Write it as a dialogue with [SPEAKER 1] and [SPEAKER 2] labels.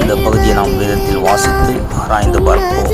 [SPEAKER 1] இந்த பகுதியை நாம் வேதத்தில் வாசித்து ஆராய்ந்து பார்ப்போம்.